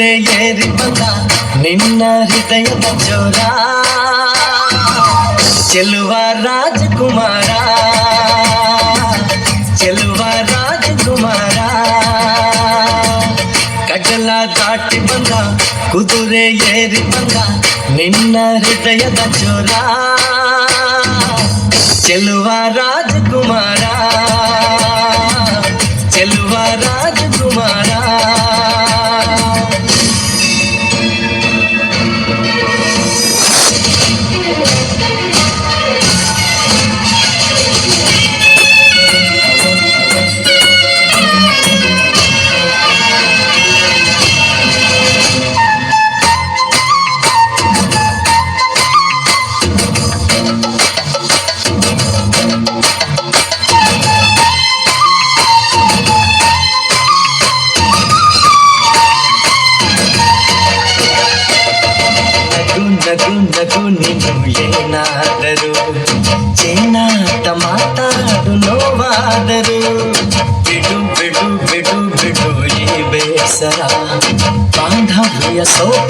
ಕುದುರೆ ಏರಿ ಬಂದ ನಿನ್ನ ಹೃದಯದ ಚೋರ ಚೆಲುವ ರಾಜಕುಮಾರ ಚೆಲುವ ರಾಜಕುಮಾರ ಕಡಲ ದಾಟಿ ಬಂದ ಕುದುರೆ ಏರಿ ಬಂದ ನಿನ್ನ ಹೃದಯದ ಚೋರ ಚೆಲುವ ರಾಜಕುಮಾರ ನಗು ನಗು ನಗು ನೀನು ಏನಾದರೂ ಚಿನ್ನಾಟ ಮಾತಾಡು ನೋವಾದರು ಬಿಡು ಬಿಡು ಬಿಡು ಬಿಡು ಈ ಬೇಸರ ಬಾಂಧವ್ಯ ಸೋಪಾನ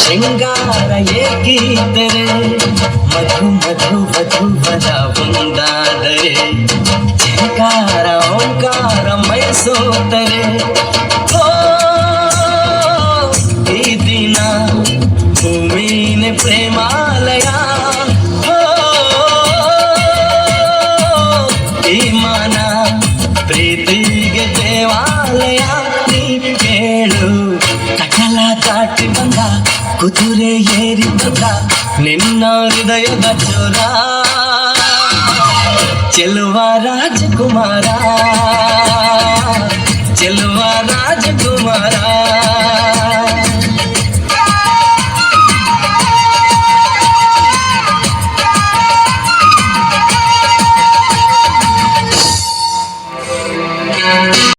ಶೃಂಗಾರ ಏಕಿದ್ದರೆ ಮಧು ಮಧು ವಧುವರ ಒಂದಾದರೆ ಝಂಕಾರ ಓಂಕಾರ ಮೈಸೋತರೆ ಓ, ಈ ದಿನ ಭೂಮಿನೇ ಪ್ರೇಮಾಲಯ ಓ, ಈ ಮನ ಪ್ರೀತಿಗೆ ದೇವಾಲಯ ನೀ ಕೇಳು ಕಟಲ ದಾಟಿ ಬಂದ ಕುದುರೆ ಏರಿ ಬಂದ ನಿನ್ನ ಹೃದಯದ ಚೋರ ಚೆಲುವ ರಾಜಕುಮಾರ ಚೆಲುವ ರಾಜಕುಮಾರ